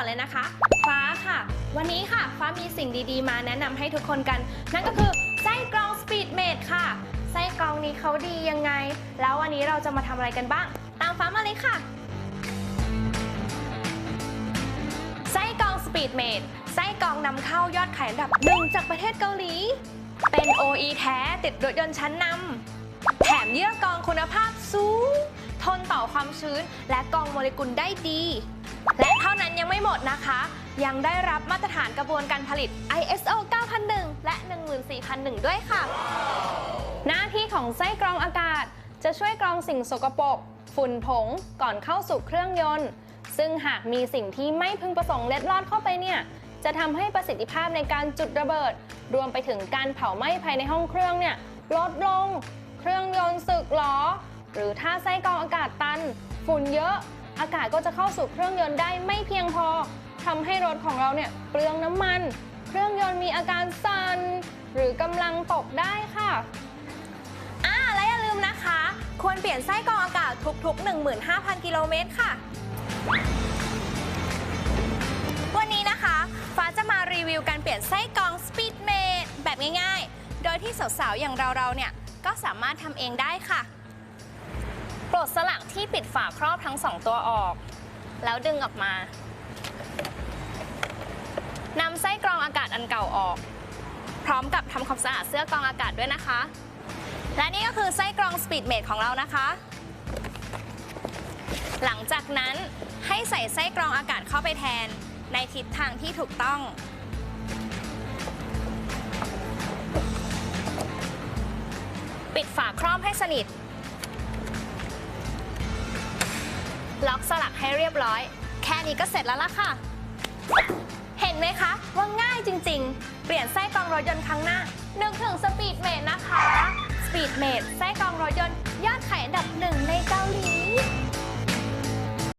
นเลยนะคะ ฟ้าค่ะ วันนี้ค่ะ ฟ้ามีสิ่งดีๆ มาแนะนำให้ทุกคนกัน นั่นก็คือไส้กรอง Speed Made ค่ะ ไส้กรองนี้เขาดียังไง แล้ววันนี้เราจะมาทำอะไรกันบ้าง ตามฟ้ามาเลยค่ะ ไส้กรอง Speed Made ไส้กรองนำเข้ายอดขายอันดับหนึ่งจากประเทศเกาหลี เป็น OE แท้ติดรถยนต์ชั้นนำแถมเยื่อกรองคุณภาพสูง ทนต่อความชื้นและกรองโมเลกุลได้ดี และเท่านั้นยังไม่หมดนะคะ ยังได้รับมาตรฐานกระบวนการผลิต ISO 9001 และ 14001 ด้วยค่ะ หน้าที่ของไส้กรองอากาศ จะช่วยกรองสิ่งสกปรกฝุ่นผงก่อนเข้าสู่เครื่องยนต์ ซึ่งหากมีสิ่งที่ไม่พึงประสงค์เล็ดลอดเข้าไปเนี่ยจะทำให้ประสิทธิภาพในการจุดระเบิด รวมไปถึงการเผาไหม้ภายในห้องเครื่องเนี่ยลดลง เครื่องยนต์สึกหรอ หรือถ้าไส้กรองอากาศตัน ฝุ่นเยอะ อากาศก็จะเข้าสู่เครื่องยนต์ได้ไม่เพียงพอทำให้รถของเราเนี่ยเปลืองน้ำมัน เครื่องยนต์มีอาการสั่นหรือกำลังตกได้ค่ะอ่าและอย่าลืมนะคะ ควรเปลี่ยนไส้กรองอากาศทุกๆ 15,000 กิโลเมตรค่ะ วันนี้นะคะ ฟ้าจะมารีวิวการเปลี่ยนไส้กรอง Speed Made แบบง่ายๆ โดยที่สาวๆ อย่างเราๆ เนี่ยก็สามารถทำเองได้ค่ะ ปลดสลักที่ปิดฝาครอบทั้ง2ตัวออก แล้วดึงออกมานำไส้กรองอากาศอันเก่าออก พร้อมกับทำความสะอาดเสื้อกรองอากาศด้วยนะคะ และนี่ก็คือไส้กรอง Speed Made ของเรานะคะ หลังจากนั้นให้ใส่ไส้กรองอากาศเข้าไปแทนในทิศทางที่ถูกต้อง ปิดฝาครอบให้สนิท ล็อกสลักให้เรียบร้อย แค่นี้ก็เสร็จแล้วล่ะค่ะ เห็นไหมคะว่าง่ายจริงๆ เปลี่ยนไส้กรองรถยนต์ครั้งหน้า นึกถึงสปีดเมดนะคะ สปีดเมดไส้กรองรถยนต์ยอดขายอันดับหนึ่งในเกาหลี